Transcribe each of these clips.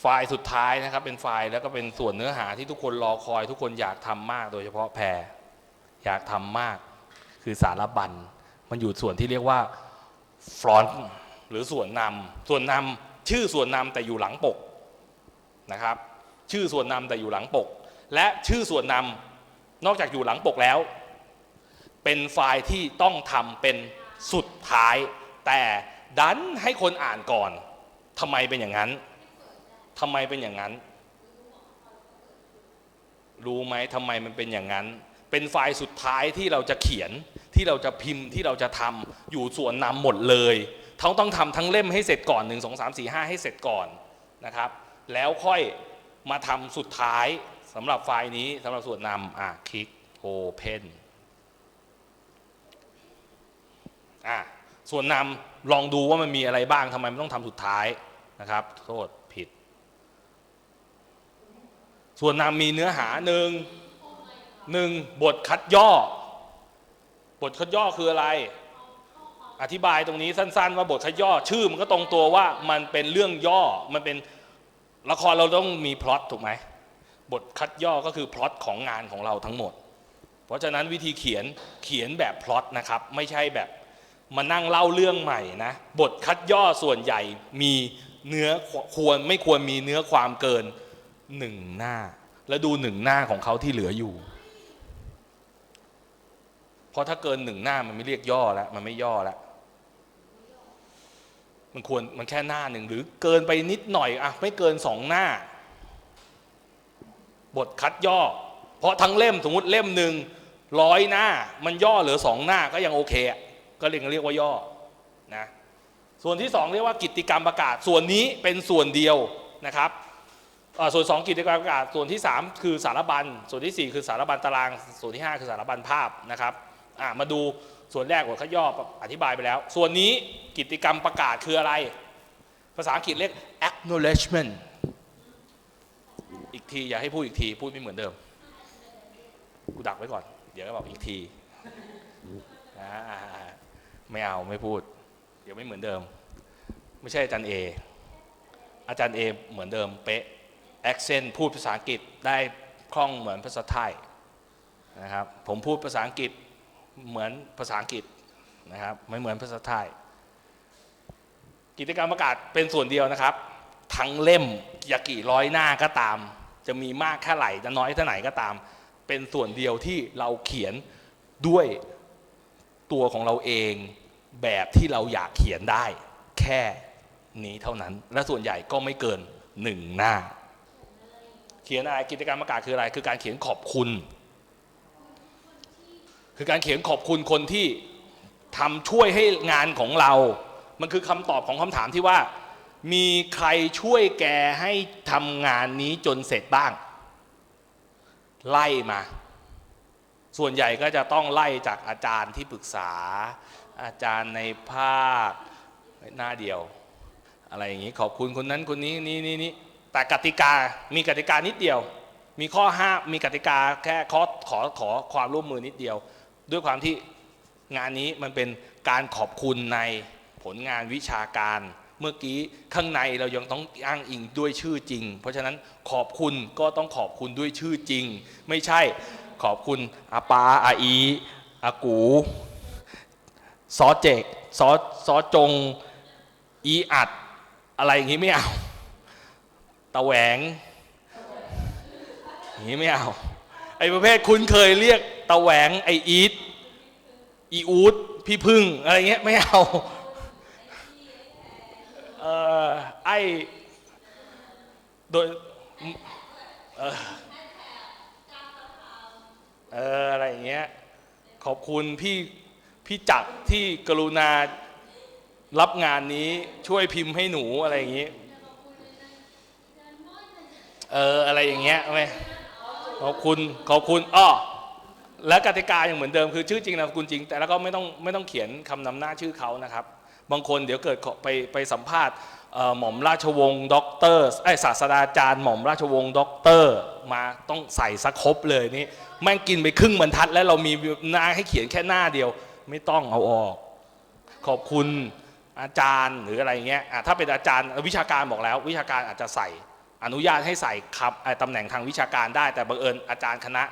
ไฟล์สุดท้ายนะครับ เป็นไฟล์แล้วก็เป็นส่วนเนื้อหาที่ทุกคนรอคอย ทุกคนอยากทำมาก โดยเฉพาะแพรอยากทำมาก คือสารบัญมันอยู่ส่วนที่เรียกว่าฟรอนต์หรือส่วนนำส่วนนำชื่อส่วนนำแต่อยู่หลังปกนะครับ ชื่อส่วนนำแต่อยู่หลังปก และชื่อส่วนนำนอกจากอยู่หลังปกแล้ว เป็นไฟล์ที่ต้องทำเป็นสุดท้าย แต่ดันให้คนอ่านก่อนทำไมเป็นอย่างนั้น ทำไมเป็นอย่างนั้น รู้ไหมทำไมมันเป็นอย่างนั้น เป็นไฟล์สุดท้ายที่เราจะเขียนที่เราจะพิมพ์ที่เราจะทำอยู่ส่วนนำหมดเลยทั้งต้องทำทั้งเล่มให้เสร็จก่อน 1 2 3 4 5 ให้เสร็จก่อนนะครับ แล้วค่อยมาทำสุดท้ายสำหรับไฟล์นี้สำหรับส่วนนำอะคลิก Open อะส่วนนำลองดูว่ามันมีอะไรบ้างทำไมมันต้องทำสุดท้ายนะครับ โทษ ส่วนนำมีเนื้อหาหนึ่งหนึ่งบทคัดย่อ บทคัดย่อคืออะไร อธิบายตรงนี้สั้น ๆ ว่าบทคัดย่อ ชื่อมันก็ตรงตัวว่ามันเป็นเรื่องย่อมันเป็นละครเราต้องมีพล็อตถูกไหมบทคัดย่อก็คือพล็อตของงานของเราทั้งหมด เพราะฉะนั้นวิธีเขียนเขียนแบบพล็อตนะครับ ไม่ใช่แบบมานั่งเล่าเรื่องใหม่นะบทคัดย่อส่วนใหญ่มีเนื้อควรไม่ควรมีเนื้อความเกิน หนึ่งหน้า แล้วดูหนึ่งหน้าของเขาที่เหลืออยู่ เพราะถ้าเกินหนึ่งหน้ามันไม่เรียกย่อแล้วมันไม่ย่อแล้วมันควรมันแค่หน้าหนึ่งหรือเกินไปนิดหน่อยอะไม่เกินสองหน้า บทคัดย่อ เพราะทั้งเล่มสมมติเล่มหนึ่งร้อยหน้า มันย่อเหลือสองหน้าก็ยังโอเค ก็เรียกเรียกว่าย่อนะส่วนที่สองเรียกว่ากิจกรรมประกาศส่วนนี้เป็นส่วนเดียวนะครับ ส่วนสองกิจกรรมประกาศส่วนที่สามคือสารบัญส่วนที่สี่คือสารบัญตาราง ส่วนที่ห้าคือสารบัญภาพนะครับมาดูส่วนแรกบทคัดย่ออธิบายไปแล้ว ส่วนนี้กิจกรรมประกาศคืออะไร ภาษาอังกฤษเรียก acknowledgement อีกทีอย่าให้พูดอีกที พูดไม่เหมือนเดิม กูดักไว้ก่อน เดี๋ยวก็บอกอีกทีไม่เอาไม่พูด เดี๋ยวไม่เหมือนเดิม ไม่ใช่อาจารย์เออาจารย์เอเหมือนเดิมเป๊ะ accent พูดภาษาอังกฤษได้คล่องเหมือนภาษาไทยนะครับผมพูดภาษาอังกฤษเหมือนภาษาอังกฤษนะครับไม่เหมือนภาษาไทย กิจกรรมประกาศเป็นส่วนเดียวนะครับ ทั้งเล่มอยากี่ร้อยหน้าก็ตาม จะมีมากแค่ไหนจะน้อยเท่าไหนก็ตาม เป็นส่วนเดียวที่เราเขียนด้วยตัวของเราเองแบบที่เราอยากเขียนได้ แค่นี้เท่านั้น และส่วนใหญ่ก็ไม่เกินหนึ่งหน้า เขียนอะไรกิจกรรมประกาศคืออะไร คือการเขียนขอบคุณ คือการเขียนขอบคุณคนที่ทำช่วยให้งานของเรา มันคือคำตอบของคำถามที่ว่า มีใครช่วยแกให้ทำงานนี้จนเสร็จบ้าง ไล่มา ส่วนใหญ่ก็จะต้องไล่จากอาจารย์ที่ปรึกษา อาจารย์ในภาคหน้าเดียว อะไรอย่างนี้ขอบคุณคนนั้นคนนี้นี่นี่นี่ แต่กติกามีกติกานิดเดียว มีข้อห้ามมีกติกาแค่ขอขอขอความร่วมมือนิดเดียว ด้วยความที่งานนี้มันเป็นการขอบคุณในผลงานวิชาการ เมื่อกี้ข้างในเรายังต้องอ้างอิงด้วยชื่อจริง เพราะฉะนั้นขอบคุณก็ต้องขอบคุณด้วยชื่อจริง ไม่ใช่ขอบคุณอาปาอาอีอากูซอเจกซอซอจงอีอัดอะไรอย่างนี้ไม่เอาะแหวงนี้ไม่เอา ไอ้ประเภทคุณเคยเรียกตะแหวงไออีทอีอูดพี่พึ่งอะไรเงี้ยไม่เอาเอ่อไอโดยเออเอออะไรอย่างเงี้ยขอบคุณพี่พี่จักรที่กรุณารับงานนี้ช่วยพิมพ์ให้หนูอะไรอย่างนี้ เอออะไรอย่างเงี้ยไหมขอบคุณขอบคุณอ้อและกติกาอย่างเหมือนเดิมคือชื่อจริงนามสกุลจริง แต่แล้วก็ไม่ต้องไม่ต้องเขียนคำนำหน้าชื่อเขานะครับ บางคนเดี๋ยวเกิดไปไปสัมภาษณ์หม่อมราชวงศ์ด็อกเตอร์ไอศาสตราจารย์หม่อมราชวงศ์ด็อกเตอร์มาต้องใส่สักครบเลยนี่แม่งกินไปครึ่งบรรทัด แล้วเรามีหน้าให้เขียนแค่หน้าเดียว ไม่ต้องเอาออก ขอบคุณอาจารย์หรืออะไรเงี้ยอะถ้าเป็นอาจารย์วิชาการบอกแล้ว วิชาการอาจจะใส่ อนุญาตให้ใส่คำเอ่อตำแหน่งทางวิชาการได้ แต่บังเอิญอาจารย์คณะ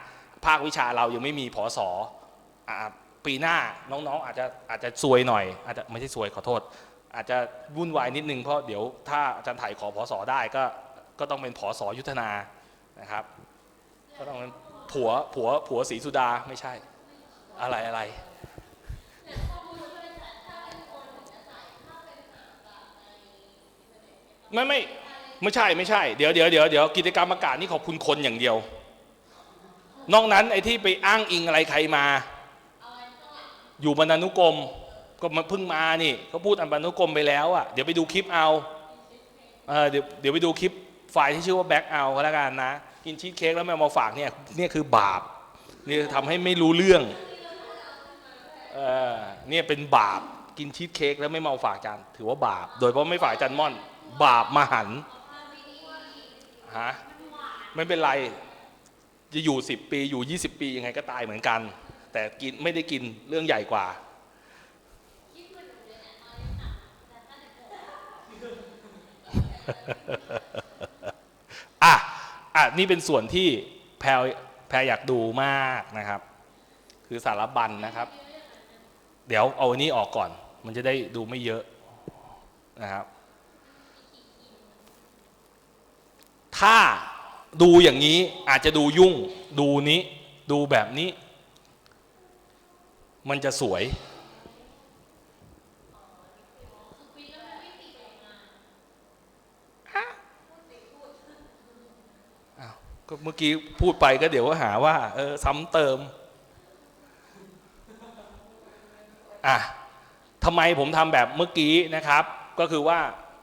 ภาควิชาเรายังไม่มีผอสอปีหน้าน้องๆอาจจะอาจจะซวยหน่อยอาจจะไม่ใช่ซวยขอโทษ อาจจะวุ่นวายนิดนึงเพราะเดี๋ยวถ้าอาจารย์ไถ่ขอผอสได้ก็ก็ต้องเป็นผอสยุทธนานะครับ ก็ต้องเป็นผัวผัวผัวศรีสุดาไม่ใช่ อะไรอะไรไม่ไม่ ไม่ใช่ไม่ใช่เดี๋ยวเดี๋ยวเดี๋ยวเดี๋ยวกิจกรรมอากาศนี่ขอบคุณคนอย่างเดียว นอกนั้นไอ้ที่ไปอ้างอิงอะไรใครมา อยู่บรรณานุกรมก็มาเพิ่งมานี่เขาพูดอันบรรณานุกรมไปแล้วอะเดี๋ยวไปดูคลิปเอาเออเดี๋ยวเดี๋ยวไปดูคลิปไฟล์ที่ชื่อว่าแบ็กเอาก็แล้วกันนะกินชีสเค้กแล้วไม่เมาฝากเนี่ยเนี่ยคือบาปนี่ทำให้ไม่รู้เรื่องเออเนี่ยเป็นบาปกินชีสเค้กแล้วไม่มาเอาฝากจานถือว่าบาป โดยเฉพาะไม่ฝากจานม่อน บาปมหันต์ ฮะไม่เป็นไร จะอยู่ 10 ปีอยู่ 20 ปียังไงก็ตายเหมือนกัน แต่กินไม่ได้กินเรื่องใหญ่กว่า อะ อะ นี่เป็นส่วนที่แพรแพรอยากดูมากนะครับ คือสารบัญนะครับ เดี๋ยวเอาอันนี้ออกก่อน มันจะได้ดูไม่เยอะนะครับ ถ้าดูอย่างนี้อาจจะดูยุ่ง ดูนี้ ดูแบบนี้ มันจะสวย ก็เมื่อกี้พูดไปก็เดี๋ยวก็หาว่า เออ ซ้ำเติม อะทำไมผมทำแบบเมื่อกี้นะครับ ก็คือว่า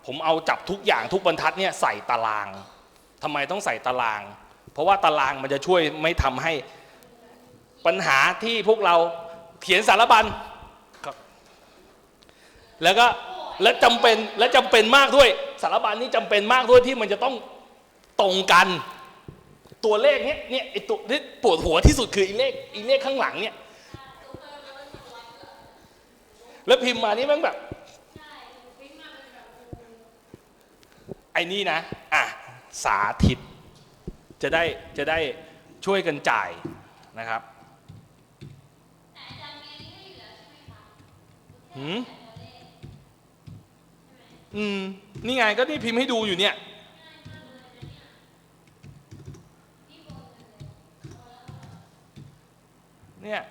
ผมเอาจับทุกอย่างทุกบรรทัดเนี่ยใส่ตาราง ทำไมต้องใส่ตาราง เพราะว่าตารางมันจะช่วยไม่ทำให้ปัญหาที่พวกเราเขียนสารบัญครับแล้วก็และจำเป็นและจำเป็นมากด้วยสารบัญนี่จำเป็นมากด้วยที่มันจะต้องตรงกัน ตัวเลขเนี้ยเนี่ยไอตัวที่ปวดหัวที่สุดคือไอเลขไอเลขข้างหลังเนี่ยแล้วพิมพ์มานี่แมันแบบไอ้นี่นะ อะ สาธิต จะได้จะได้ช่วยกันจ่ายนะครับหืมอืม นี่ไงก็นี่พิมพ์ให้ดูอยู่เนี่ย เนี่ย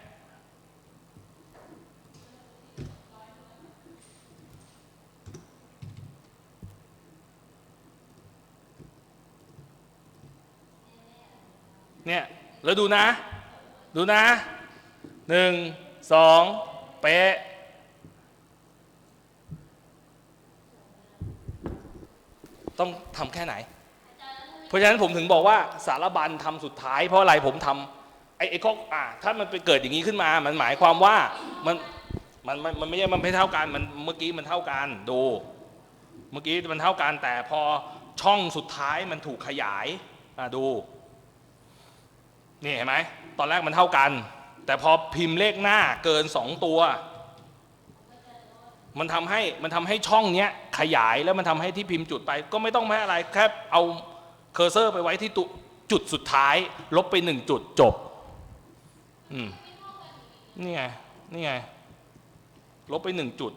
แล้วดูนะ ดูนะหนึ่งสองเป๊ะต้องทำแค่ไหน เพราะฉะนั้นผมถึงบอกว่าสารบัญทำสุดท้าย เพราะอะไรผมทำไอ้ไอ้ข้ออ่าถ้ามันไปเกิดอย่างนี้ขึ้นมา มันหมายความว่ามันมันมันมันไม่ใช่มันไม่เท่ากันมันเมื่อกี้มันเท่ากันดูเมื่อกี้มันเท่ากันแต่พอช่องสุดท้ายมันถูกขยายอ่าดู นี่เห็นไหมตอนแรกมันเท่ากัน แต่พอพิมพ์เลขหน้าเกินสองตัว มันทำให้มันทำให้ช่องเนี้ยขยายแล้วมันทำให้ที่พิมพ์จุดไป ก็ไม่ต้องแม้อะไรแค่เอาเคอร์เซอร์ไปไว้ที่ตุจุดสุดท้าย ลบไปหนึ่งจุดจบอืมนี่ไงนี่ไงลบไปหนึ่งจุด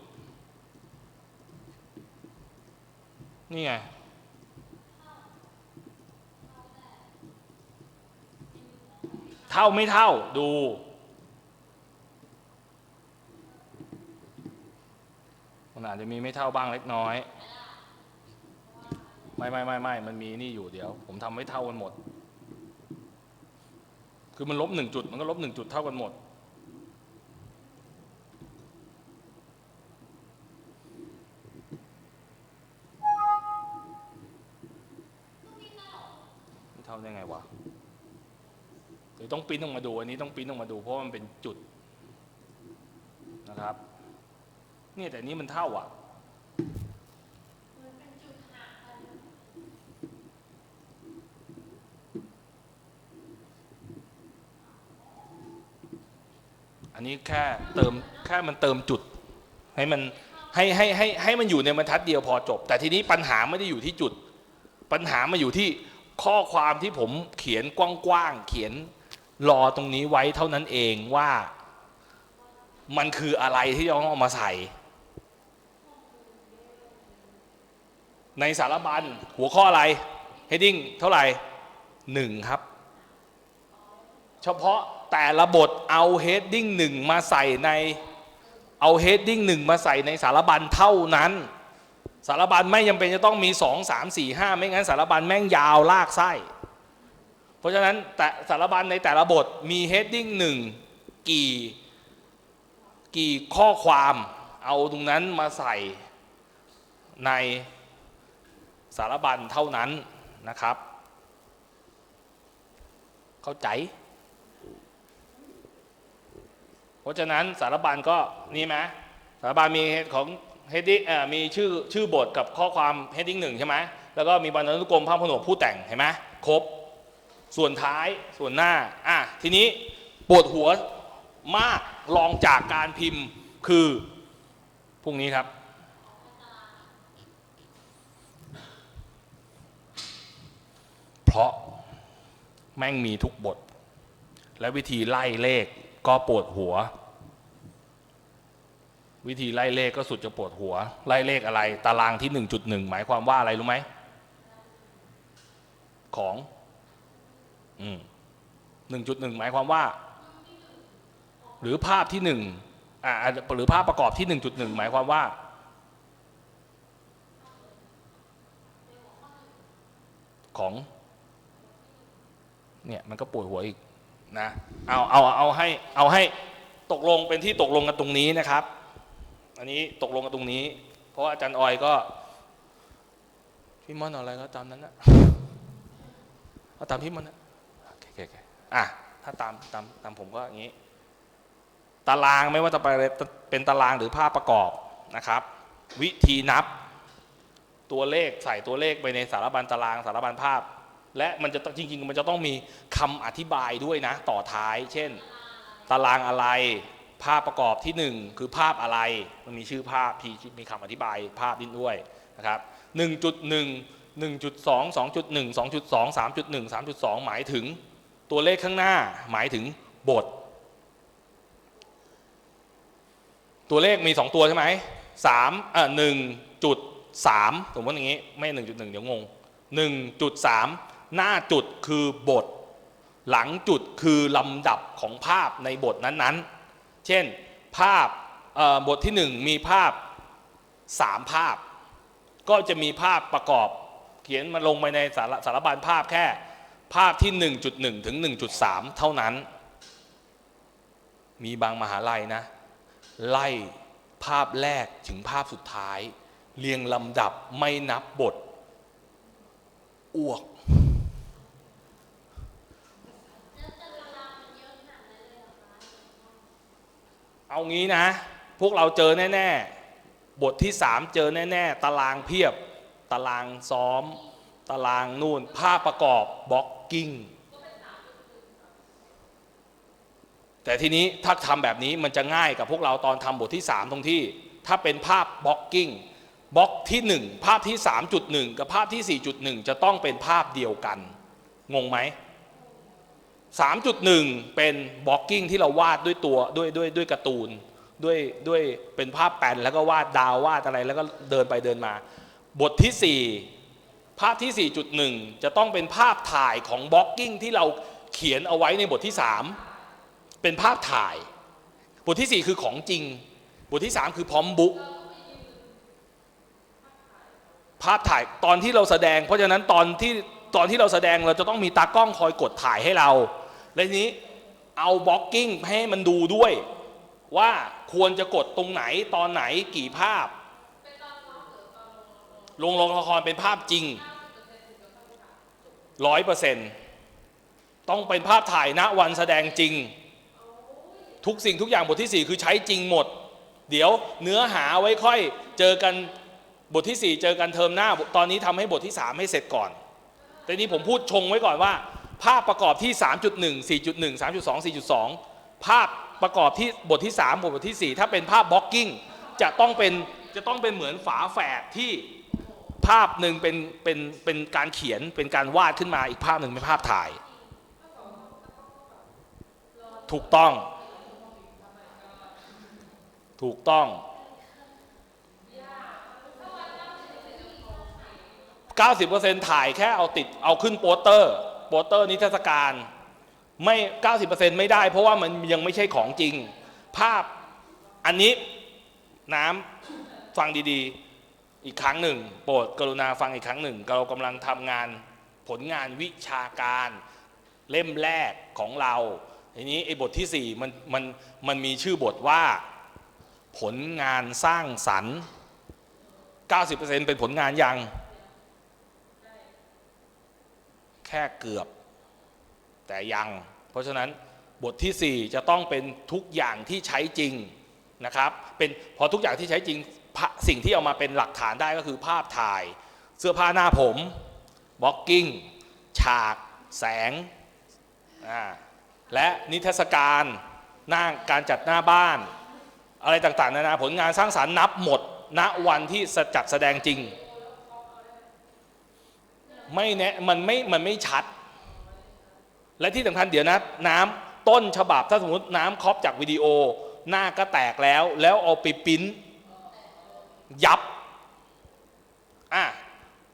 นี่ไง เท่าไม่เท่าดู มันอาจจะมีไม่เท่าบ้างเล็กน้อย ไม่ไม่ไม่ไม่มันมีนี่อยู่เดี๋ยว ผมทำไม่เท่ากันหมด คือมันลบหนึ่งจุด มันก็ลบหนึ่งจุดเท่ากันหมดไม่เท่าได้ไงวะ ดี๋ยวต้องปิ้นออกมาดูอันนี้ต้องปิ้นออกมาดูเพราะมันเป็นจุดนะครับเนี่ยแต่นนี้มันเท่าอะอันนี้แค่เติมแค่มันเติมจุด ให้มันให้ให้ให้ให้มันอยู่ในบรรทัดเดียวพอจบ แต่ทีนี้ปัญหาไม่ได้อยู่ที่จุด ปัญหามาอยู่ที่ข้อความที่ผมเขียนกว้างๆเขียน รอตรงนี้ไว้เท่านั้นเองว่ามันคืออะไรที่ต้องเอามาใส่ ในสารบัญหัวข้ออะไร heading เท่าไหร่หนึ่งครับ เฉพาะแต่ละบทเอา heading หนึ่งมาใส่ในเอา heading หนึ่งมาใส่ในสารบัญเท่านั้น สารบัญไม่จำเป็นจะต้องมี 2 3 4 5 ไม่งั้นสารบัญแม่งยาวลากไส้ ราะฉะนั้นแต่สารบัญในแต่ละบทมี heading หนึ่งกี่กี่ข้อความเอาตรงนั้นมาใส่ในสารบัญเท่านั้นนะครับ เข้าใจ เพราะฉะนั้นสารบัญก็นี่ไหมสารบัญมีของ heading มีชื่อชื่อบทกับข้อความ heading หนึ่งใช่ไหมแล้วก็มีบรรณานุกรมภาพผนวกผู้แต่งเห็นไหมครบ ส่วนท้ายส่วนหน้าอะทีนี้ปวดหัวมากรองจากการพิมพ์คือพรุ่งนี้ครับ เพราะแม่งมีทุกบท และวิธีไล่เลขก็ปวดหัว วิธีไล่เลขก็สุดจะปวดหัว ไล่เลขอะไร ตารางที่ 1.1 หมายความว่าอะไรรู้ไหมของ อืม1.1หมายความว่า หรือภาพที่หนึ่งอ่าหรือภาพประกอบที่1.1หมายความว่า ของ เนี่ยมันก็ปวดหัวอีกนะเอาเอาเอาให้เอาให้ตกลงเป็นที่ตกลงกันตรงนี้นะครับ อันนี้ตกลงกันตรงนี้ เพราะว่าอาจารย์ออยก็พี่มอนอาอะไรก็ตามนั้นนะเอาตามพี่มอนนะโอเคโอเคโอะถ้าตามตามตามผมก็อย่างนี้ ตารางไม่ว่าจะเป็นตารางหรือภาพประกอบนะครับ วิธีนับตัวเลขใส่ตัวเลขไปในสารบัญตารางสารบัญภาพ และมันจะต้องจริงๆ มันจะต้องมีคำอธิบายด้วยนะ ต่อท้าย เช่น ตารางอะไรภาพประกอบที่หนึ่งคือภาพอะไรมันมีชื่อภาพมีมีคำอธิบายภาพนิดด้วยนะครับ1.1 1.2 2.1 2.2 3.1 3.2 หมายถึง ตัวเลขข้างหน้าหมายถึงบท ตัวเลขมี 2 ตัวใช่ไหมสามเอ่อหนึ่งจุดสามสมมติอย่างนี้ ไม่หนึ่งจุดหนึ่งเดี๋ยวงงหนึ่งจุดสามหน้าจุดคือบท หลังจุดคือลำดับของภาพในบทนั้นๆ เช่นภาพบทที่หนึ่งมีภาพสามภาพ ก็จะมีภาพประกอบ เขียนมาลงไปในสารสารบัญภาพแค่ ภาพที่ 1.1 ถึง 1.3 เท่านั้น มีบางมหาลัยนะ ไล่ภาพแรกถึงภาพสุดท้าย เรียงลำดับไม่นับบท อ้วกเอางี้นะ พวกเราเจอแน่ ๆ บทที่สามเจอแน่ ๆ ตารางเพียบ ตารางซ้อม ตารางนู่น ภาพประกอบบล็อก กิ้ง แต่ทีนี้ถ้าทำแบบนี้มันจะง่ายกับพวกเราตอนทำบทที่ 3 ตรงที่ ถ้าเป็นภาพบล็อกกิ้งบล็อกที่ 1 ภาพที่ 3.1 กับภาพที่ 4.1 จะต้องเป็นภาพเดียวกัน งงไหม 3.1 เป็นบล็อกกิ้งที่เราวาดด้วยตัวด้วยด้วยด้วยการ์ตูนด้วยด้วยเป็นภาพแปนแล้วก็วาดดาววาดอะไรแล้วก็เดินไปเดินมา บทที่ 4 ภาพที่ 4.1 จะต้องเป็นภาพถ่ายของบล็อกกิ้งที่เราเขียนเอาไว้ในบทที่ 3 เป็นภาพถ่าย บทที่ 4 คือของจริง บทที่ 3 คือพร้อมบุ๊กภาพถ่ายตอนที่เราแสดง เพราะฉะนั้นตอนที่ตอนที่เราแสดงเราจะต้องมีตากล้องคอยกดถ่ายให้เรา และทีนี้เอาบล็อกกิ้งให้มันดูด้วย ว่าควรจะกดตรงไหนตอนไหนกี่ภาพ ลงลงละครเป็นภาพจริงร้อยเปอร์เซ็นต์ต้องเป็นภาพถ่ายณวันแสดงจริง ทุกสิ่งทุกอย่างบทที่ 4 คือใช้จริงหมด เดี๋ยวเนื้อหาไว้ค่อยเจอกันบทที่ 4 เจอกันเทอมหน้า ตอนนี้ทำให้บทที่ 3 ให้เสร็จก่อน แต่นี้ผมพูดชงไว้ก่อนว่า ภาพประกอบที่ 3.1 4.1 3.2 4.2 ภาพประกอบที่บทที่ 3 บทที่ 4 ถ้าเป็นภาพบล็อกกิ้งจะต้องเป็นจะต้องเป็นเหมือนฝาแฝดที่ ภาพหนึ่งเป็นเป็นเป็นการเขียนเป็นการวาดขึ้นมาอีกภาพหนึ่งเป็นภาพถ่าย ถูกต้อง ถูกต้อง 90%ถ่ายแค่เอาติดเอาขึ้นโปสเตอร์โปสเตอร์นิทรรศการไม่ 90%ไม่ได้ เพราะว่ามันยังไม่ใช่ของจริง ภาพอันนี้น้ำฟังดีๆ อีกครั้งหนึ่ง โปรดกรุณาฟังอีกครั้งหนึ่ง เรากำลังทำงานผลงานวิชาการเล่มแรกของเราทีนี้ไอ้บทที่ 4 มันมันมันมีชื่อบทว่าผลงานสร้างสรรค์ 90%เป็นผลงานยัง แค่เกือบ แต่ยัง เพราะฉะนั้นบทที่ 4 จะต้องเป็นทุกอย่างที่ใช้จริงนะครับ เป็นพอทุกอย่างที่ใช้จริง สิ่งที่เอามาเป็นหลักฐานได้ก็คือภาพถ่าย เสื้อผ้าหน้าผมบล็อกกิ้ง ฉาก แสง และนิทรรศการหน้าการจัดหน้าบ้าน อะไรต่างๆ นานาผลงานสร้างสารรค์นับหมด ณวันที่จัดแสดงจริง ไม่แนะมันไม่มันไม่ชัด และที่สำคัญเดี๋ยวนะน้ำต้นฉบับถ้าสมมติน้ำครอบจากวิดีโอ หน้าก็แตกแล้วแล้วเอาไปปิ้น ยับอะ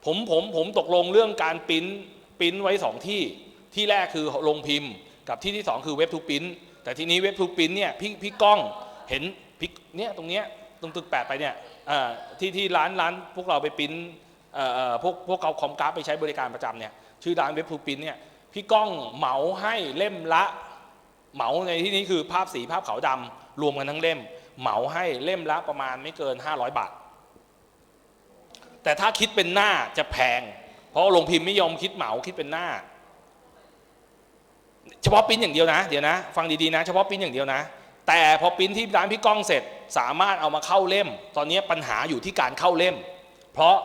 ผมผมผมตกลงเรื่องการปริ้นปริ้นไว้สองที่ที่แรกคือลงพิมพ์กับที่ที่สองคือเว็บทูปริ้นแต่ทีนี้เว็บทูปริ้นเนี่ยพี่พี่ก้องเห็นพี่เนี่ยตรงเนี้ยตรงตึกแปดไปเนี่ยอ่าที่ที่ร้านร้านพวกเราไปปริ้นอ่อเอ่อพวกพวกเขาคอมกราฟไปใช้บริการประจำเนี่ยชื่อร้านเว็บทูปริ้นเนี่ยพี่ก้องเหมาให้เล่มละเหมาในที่นี้คือภาพสีภาพขาวดำรวมกันทั้งเล่ม เหมาให้เล่มละประมาณไม่เกิน 500 บาท แต่ถ้าคิดเป็นหน้าจะแพง เพราะโรงพิมพ์ไม่ยอมคิดเหมาคิดเป็นหน้า เฉพาะปริ้นอย่างเดียวนะ เดี๋ยวนะ ฟังดีๆนะ เฉพาะปริ้นอย่างเดียวนะ แต่พอปริ้นที่ร้านพี่ก้องเสร็จสามารถเอามาเข้าเล่ม ตอนนี้ปัญหาอยู่ที่การเข้าเล่ม เพราะ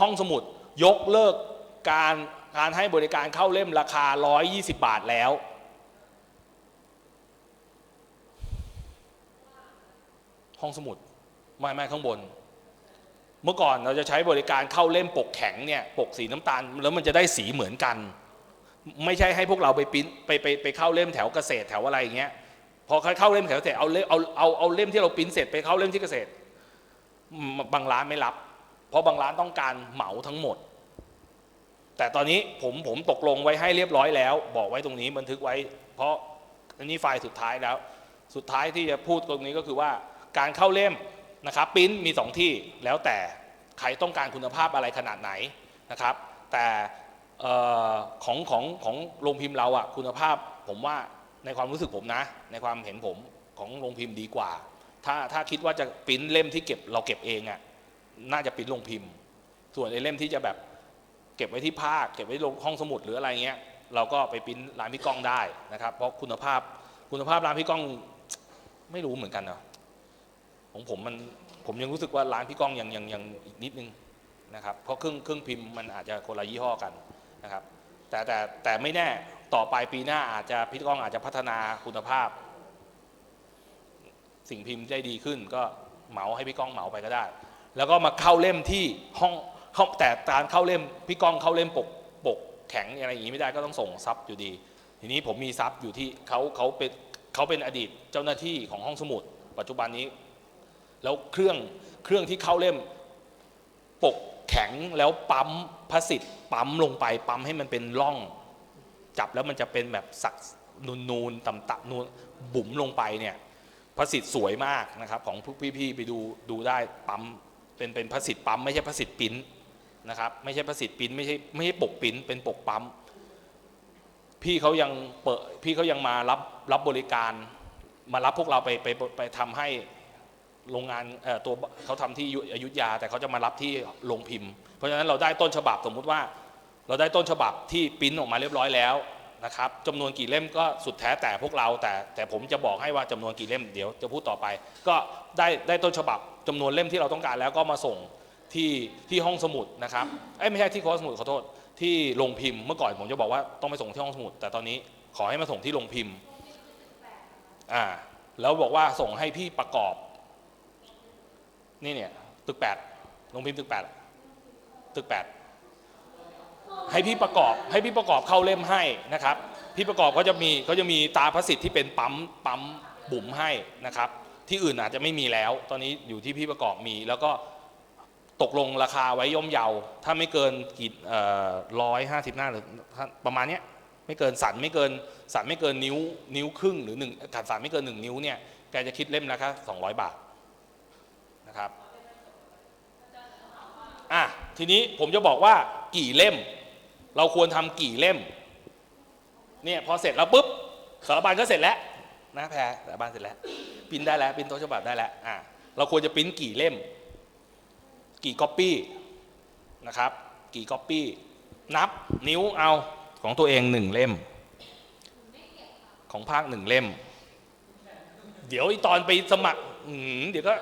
ห้องสมุดยกเลิกการการให้บริการเข้าเล่มราคา 120 บาทแล้วห้องสมุด ไม่ไม่ข้างบน เมื่อก่อนเราจะใช้บริการเข้าเล่มปกแข็งเนี่ยปกสีน้ำตาล แล้วมันจะได้สีเหมือนกัน ไม่ใช่ให้พวกเราไปปิ้นไปไปไปเข้าเล่มแถวเกษตรแถวอะไรอย่างเงี้ยพอเข้าเล่มแถวเกษตรเอาเล่มเอาเอาเอาเล่มที่เราปิ้นเสร็จไปเข้าเล่มที่เกษตร บางร้านไม่รับ เพราะบางร้านต้องการเหมาทั้งหมด แต่ตอนนี้ผมผมตกลงไว้ให้เรียบร้อยแล้ว บอกไว้ตรงนี้บันทึกไว้ เพราะอันนี้ไฟล์สุดท้ายแล้ว สุดท้ายที่จะพูดตรงนี้ก็คือว่าการเข้าเล่ม นะครับปิ้นมีสองที่แล้วแต่ใครต้องการคุณภาพอะไรขนาดไหนนะครับ แต่ของของของโรงพิมพ์เราอะคุณภาพผมว่าในความรู้สึกผมนะ ในความเห็นผมของโรงพิมพ์ดีกว่า ถ้าถ้าคิดว่าจะปิ้นเล่มที่เก็บเราเก็บเองอะน่าจะปิ้นโรงพิมพ์ ส่วนในเล่มที่จะแบบเก็บไว้ที่ภาคเก็บไว้ห้องสมุดหรืออะไรเงี้ยเราก็ไปปิ้นร้านพี่ก้องได้นะครับ เพราะคุณภาพคุณภาพร้านพี่ก้องไม่รู้เหมือนกันเนาะ ของผมมันผมยังรู้สึกว่าร้านพี่ก้องยังยังยังอีกนิดนึงนะครับเพราะเครื่องเครื่องพิมพ์มันอาจจะคนละยี่ห้อกันนะครับ แต่แต่แต่ไม่แน่ต่อไปปีหน้าอาจจะพี่ก้องอาจจะพัฒนาคุณภาพ สิ่งพิมพ์ได้ดีขึ้น ก็เหมาให้พี่ก้องเหมาไปก็ได้ แล้วก็มาเข้าเล่มที่ห้องห้องแต่การเข้าเล่มพี่ก้องเข้าเล่มปกปกแข็งอะไรอย่างนี้ไม่ได้ก็ต้องส่งซับอยู่ดี ทีนี้ผมมีซับอยู่ที่เขาเขาเป็นเขาเป็นอดีตเจ้าหน้าที่ของห้องสมุด ปัจจุบันนี้ แล้วเครื่องเครื่องที่เข้าเล่มปกแข็งแล้วปั๊มพลาสติกปั๊มลงไปปั๊มให้มันเป็นร่อง จับแล้วมันจะเป็นแบบสักนูนนูนๆต่ำๆนูนบุ๋มลงไปเนี่ยพระสิทธิ์สวยมากนะครับ ของพี่ๆไปดูดูได้ปั๊มเป็นเป็นพระสิทธิ์ปั๊มไม่ใช่พระสิทธิ์ปิ้นนะครับไม่ใช่พระสิทธิ์ปิ้นไม่ใช่ไม่ใช่ปกปิ้นเป็นปกปั๊มพี่เขายังเปิดพี่เขายังมารับรับบริการ มารับพวกเราไปไปไปทำให้ โรงงานตัวเขาทำที่อยุธยา แต่เขาจะมารับที่โรงพิมพ์ เพราะฉะนั้นเราได้ต้นฉบับสมมุติว่า เราได้ต้นฉบับที่ปริ้นออกมาเรียบร้อยแล้วนะครับจำนวนกี่เล่มก็สุดแท้แต่พวกเราแต่แต่ผมจะบอกให้ว่าจำนวนกี่เล่มเดี๋ยวจะพูดต่อไป ก็ได้ได้ต้นฉบับจำนวนเล่มที่เราต้องการแล้วก็มาส่งที่ที่ห้องสมุดนะครับเอ้ไม่ใช่ที่ห้องสมุดขอโทษที่โรงพิมพ์เมื่อก่อนผมจะบอกว่าต้องไปส่งที่ห้องสมุด แต่ตอนนี้ขอให้มาส่งที่โรงพิมพ์อ่าแล้วบอกว่าส่งให้พี่ประกอบ นี่เนี่ยตึกแปดโรงพิมพ์ตึกแปดตึกแปดให้พี่ประกอบให้พี่ประกอบเข้าเล่มให้นะครับ พี่ประกอบก็จะมีก็จะมีตาพระสิทธิ์ที่เป็นปั๊มปั๊มบุ๋มให้นะครับ ที่อื่นอาจจะไม่มีแล้ว ตอนนี้อยู่ที่พี่ประกอบมี แล้วก็ตกลงราคาไว้ย่อมเยา ถ้าไม่เกินกี่ร้อยห้าสิบหน้าหรือประมาณเนี้ยไม่เกินสันไม่เกินสันไม่เกินนิ้วนิ้วครึ่งหรือหนึ่งกัดสันไม่เกินหนึ่งนิ้วเนี่ยแกจะคิดเล่มละแค่สองร้อยบาท นะครับอะทีนี้ผมจะบอกว่ากี่เล่ม เราควรทำกี่เล่มเนี่ยพอเสร็จแล้วปุ๊บสารบัญก็เสร็จแล้วนะแพรสารบัญเสร็จแล้วปริ้นได้แล้วปริ้นต้นฉบับได้แล้วอะเราควรจะปริ้นกี่เล่ม กี่ก๊อปปี้นะครับ กี่ก๊อปปี้นับนิ้วเอาของตัวเองหนึ่งเล่ม ของภาคหนึ่งเล่ม เดี๋ยวไอีตอนไปสมัครเดี๋ยวก็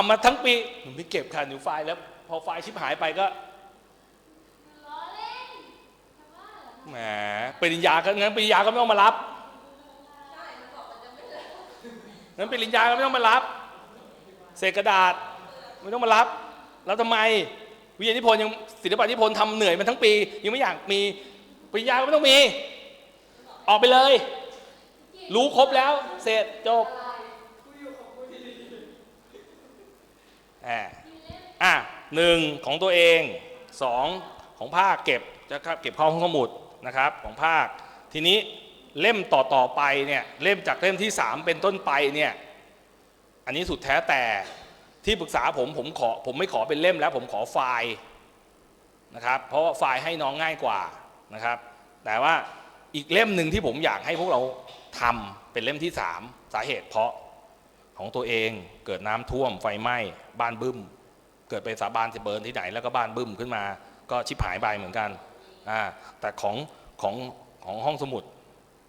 ทำมาทั้งปีหนูไม่เก็บค่ะหนูไฟล์แล้ว พอไฟล์ชิบหายไปก็แหมปริญญาก็งั้นปริญญาก็ไม่ต้องมารับงั้นปริญญาก็ไม่ต้องมารับเศษกระดาษไม่ต้องมารับ แล้วทำไมวิทยานิพนธ์ยังศิลปะนิพนธ์ทำเหนื่อยมาทั้งปี ยังไม่อยากมีปริญญาก็ไม่ต้องมี ออกไปเลย รู้ครบแล้ว เสร็จจบ อ่าอะหนึ่งของตัวเองสองของภาคเก็บจะเก็บเข้าห้องสมุดนะครับของภาค ทีนี้เล่มต่อต่อไปเนี่ยเล่มจากเล่มที่สามเป็นต้นไปเนี่ยอันนี้สุดแท้แต่ที่ปรึกษาผมผมขอผมไม่ขอเป็นเล่มแล้วผมขอไฟล์นะครับเพราะไฟล์ให้น้องง่ายกว่านะครับ แต่ว่าอีกเล่มหนึ่งที่ผมอยากให้พวกเราทำเป็นเล่มที่สามสาเหตุเพราะ ของตัวเองเกิดน้ำท่วมไฟไหม้บ้านบึ้ม เกิดไปสาบานจะเบิร์นที่ไหนแล้วก็บ้านบึ้มขึ้นมา ก็ชิบหายไปเหมือนกันอ่าแต่ของของของห้องสมุด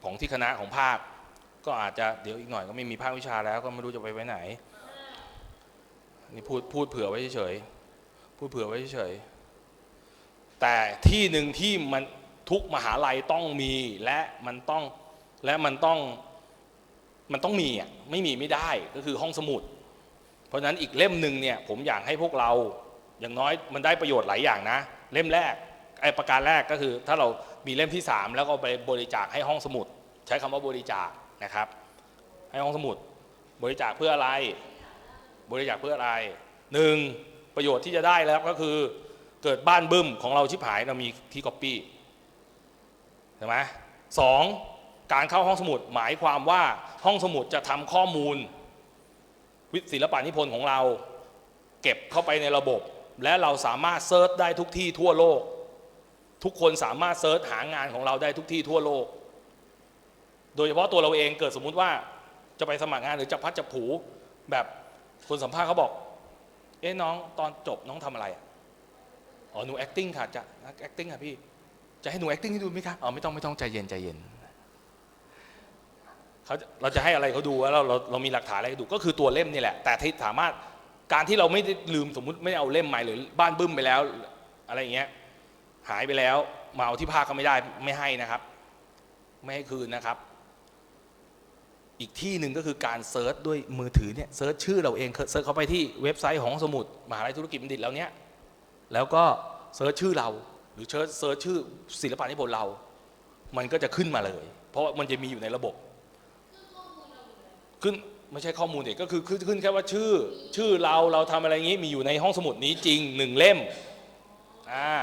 ของที่คณะของภาค ก็อาจจะเดี๋ยวอีกหน่อยก็ไม่มีภาควิชาแล้วก็ไม่รู้จะไปไว้ไหนนี่พูดพูดเผื่อไว้เฉยๆพูดเผื่อไว้เฉยๆแต่ที่หนึ่งที่มันทุกมหาลัยต้องมีและมันต้องและมันต้อง มันต้องมีอะไม่มีไม่ได้ก็คือห้องสมุด เพราะฉะนั้นอีกเล่มหนึ่งเนี่ยผมอยากให้พวกเราอย่างน้อยมันได้ประโยชน์หลายอย่างนะ เล่มแรกไอ้ประการแรกก็คือ ถ้าเรามีเล่มที่ 3 แล้วก็ไปบริจาคให้ห้องสมุด ใช้คำว่าบริจาคนะครับ ให้ห้องสมุด บริจาคเพื่ออะไร บริจาคเพื่ออะไรหนึ่งประโยชน์ที่จะได้แล้วก็คือ เกิดบ้านบึ้มของเราชิบหายเรามีที่ก๊อปปี้ใช่ไหมสอง การเข้าห้องสมุดหมายความว่าห้องสมุดจะทำข้อมูล วิศิลปะนิพนธ์ของเรา เก็บเข้าไปในระบบ และเราสามารถเซิร์ชได้ทุกที่ทั่วโลก ทุกคนสามารถเซิร์ชหางานของเราได้ทุกที่ทั่วโลก โดยเฉพาะตัวเราเองเกิดสมมุติว่าจะไปสมัครงานหรือจะพัดจะผูแบบคนสัมภาษณ์เขาบอก เอ๊ะน้องตอนจบน้องทำอะไรอะอ๋อหนู acting ค่ะจะ acting ค่ะพี่จะให้หนู acting ให้ดูไหมคะอ๋อไม่ต้องไม่ต้องใจเย็นใจเย็น เขาเราจะให้อะไรเขาดูว่าเราเราเรามีหลักฐานอะไรให้ดูก็คือตัวเล่มนี่แหละ แต่ที่สามารถการที่เราไม่ได้ลืมสมมุติไม่ได้เอาเล่มใหม่หรือบ้านบึ้มไปแล้ว อะไรอย่างเงี้ยหายไปแล้วมาเอาที่ภาคก็ไม่ได้ไม่ให้นะครับ ไม่ให้คืนนะครับ อีกที่หนึ่งก็คือการเซิร์ชด้วยมือถือเนี่ยเซิร์ชชื่อเราเองเซิร์ชเข้าไปที่เว็บไซต์ของสมุดมหาลัยธุรกิจบัณฑิตแล้วเนี้ยแล้วก็เซิร์ชชื่อเรา หรือเซิร์ชเซิร์ชชื่อศิลปะนิพนธ์เรา มันก็จะขึ้นมาเลย เพราะมันจะมีอยู่ในระบบ ขึ้นไม่ใช่ข้อมูลเด็กก็คือขึ้นขึ้นแค่ว่าชื่อ ชื่อเราเราทำอะไรอย่างนี้มีอยู่ในห้องสมุดนี้จริงหนึ่งเล่มอ่า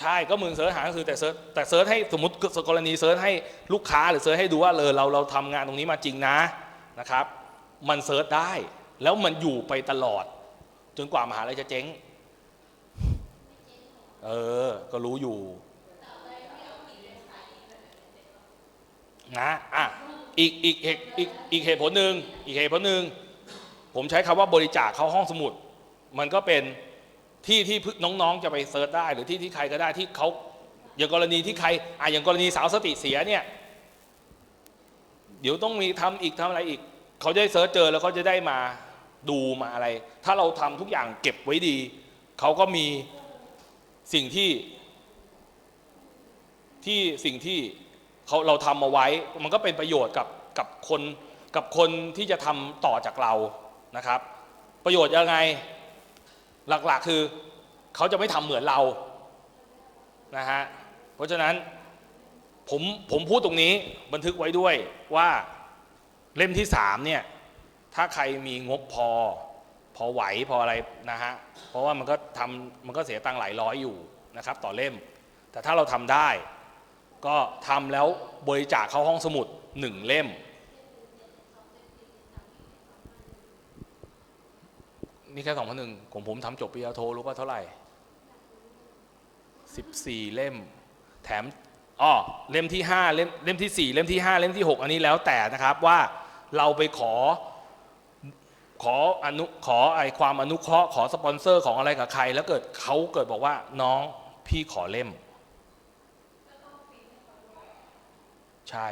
ใช่ก็มึงเสิร์ชหาหนังสือแต่เสิร์ชแต่เสิร์ชให้สมมติกรณีเสิร์ชให้ลูกค้าหรือเสิร์ชให้ดูว่าเลยเราเราทำงานตรงนี้มาจริงนะนะครับ มันเสิร์ชได้แล้วมันอยู่ไปตลอด จนกว่ามหาลัยจะเจ๊ง เออ ก็รู้อยู่ นะอะอีกอีกเหตุอีกอีกเหตุผลหนึ่งอีกเหตุผลหนึ่งผมใช้คำว่าบริจาคเข้าห้องสมุด มันก็เป็นที่ที่น้องๆจะไปเซิร์ชได้ หรือที่ที่ใครก็ได้ที่เขาอย่างกรณีที่ใครอะอย่างกรณีสาวสติเสียเนี่ยเดี๋ยวต้องมีทำอีกทำอะไรอีก เขาจะได้เซิร์ชเจอแล้วเขาจะได้มาดูมาอะไร ถ้าเราทำทุกอย่างเก็บไว้ดี เขาก็มีสิ่งที่ที่สิ่งที่ เขาเราทำเอาไว้ มันก็เป็นประโยชน์กับกับคนกับคนที่จะทำต่อจากเรานะครับ ประโยชน์ยังไงหลักๆคือเขาจะไม่ทำเหมือนเรานะฮะเพราะฉะนั้นผมผมพูดตรงนี้บันทึกไว้ด้วยว่าเล่มที่สามเนี่ยถ้าใครมีงบพอ พอไหวพออะไรนะฮะเพราะว่ามันก็ทำมันก็เสียตังค์หลายร้อยอยู่นะครับ ต่อเล่ม แต่ถ้าเราทำได้ ก็ทำแล้วบริจาคเข้าห้องสมุดหนึ่งเล่ม นี่แค่สองพันหนึ่งผมผมทำจบปริญญาโทรู้ป่ะเท่าไหร่สิบสี่เล่ม แถมอ้อเล่มที่ห้าเล่มเล่มที่สี่เล่มที่ห้าเล่มที่หกอันนี้แล้วแต่นะครับว่าเราไปขอขออนุขอไอความอนุเคราะห์ขอสปอนเซอร์ของอะไรกับใคร แล้วเกิดเขาเกิดบอกว่าน้องพี่ขอเล่ม ใช่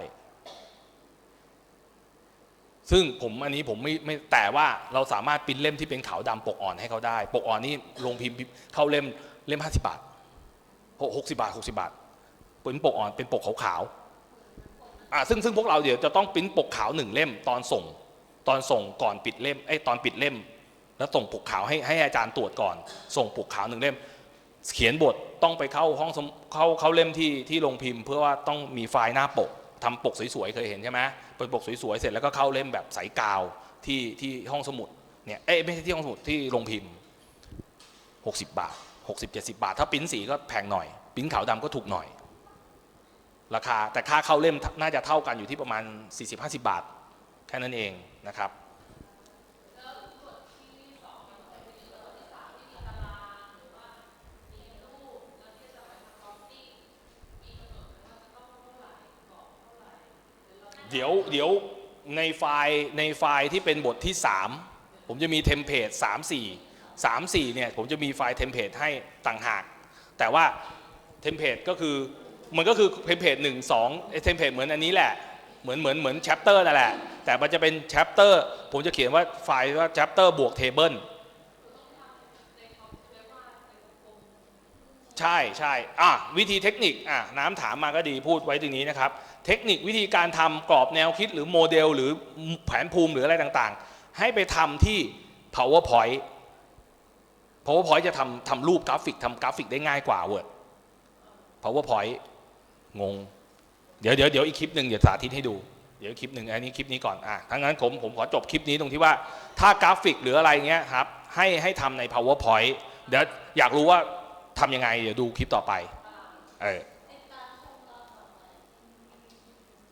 ซึ่งผมอันนี้ผมไม่ไม่แต่ว่าเราสามารถปิ้นเล่มที่เป็นขาวดำปกอ่อนให้เขาได้ ปกอ่อนนี่ลงพิมพ์เข้าเล่มเล่มห้าสิบาทหกสิบาทหกสิบาทเป็นปกอ่อนเป็นปกขาวๆอ่าซึ่งซึ่งพวกเราเดี๋ยวจะต้องปิ้นปกขาวหนึ่งเล่มตอนส่ง ตอนส่งก่อนปิดเล่มไอ้ตอนปิดเล่ม แล้วส่งปกขาวให้ให้อาจารย์ตรวจก่อน ส่งปกขาวหนึ่งเล่ม เขียนบทต้องไปเข้าห้องเข้าเข้าเล่มที่ที่ลงพิมพ์ เพื่อว่าต้องมีไฟล์หน้าปก ทำปกสวยๆเคยเห็นใช่ไหมเปิดปกสวยๆเสร็จแล้วก็เข้าเล่มแบบใสกาวที่ที่ห้องสมุดเนี่ยเอ้ยไม่ใช่ที่ห้องสมุดที่โรงพิมพ์ 60 บาท 60 70 บาท ถ้าปิ้นสีก็แพงหน่อย ปิ้นขาวดำก็ถูกหน่อย ราคาแต่ค่าเข้าเล่มน่าจะเท่ากันอยู่ที่ประมาณ 40-50 บาท แค่นั้นเองนะครับ เดี๋ยวเดี๋ยวในไฟล์ในไฟล์ที่เป็นบทที่ 3 ผมจะมีเทมเพลต3 4 3 4เนี่ยผมจะมีไฟล์เทมเพลตให้ต่างหาก แต่ว่าเทมเพลตก็คือมันก็คือเทมเพลตหนึ่งสองเทมเพลตเหมือนอันนี้แหละเหมือนเหมือนเหมือนแชปเตอร์นั่นแหละ แต่มันจะเป็นแชปเตอร์ผมจะเขียนว่าไฟล์ว่าแชปเตอร์บวกเทเบิลใช่ใช่อะวิธีเทคนิคอะน้ำถามมาก็ดีพูดไว้ตรงนี้นะครับ เทคนิควิธีการทำกรอบแนวคิดหรือโมเดล หรือแผนภูมิหรืออะไรต่างๆ ให้ไปทำที่ powerpoint powerpoint จะทำทำรูปกราฟิกทำกราฟิกได้ง่ายกว่า word powerpoint งง เดี๋ยวเดี๋ยวเดี๋ยวอีกคลิปหนึ่งเดี๋ยวสาธิตให้ดู เดี๋ยวคลิปหนึ่งอันนี้คลิปนี้ก่อนอะทั้งนั้นผมผมขอจบคลิปนี้ตรงที่ว่าถ้ากราฟิกหรืออะไรเงี้ยครับให้ให้ทำใน powerpoint เดี๋ยวอยากรู้ว่าทำยังไงเดี๋ยวดูคลิปต่อไปเออ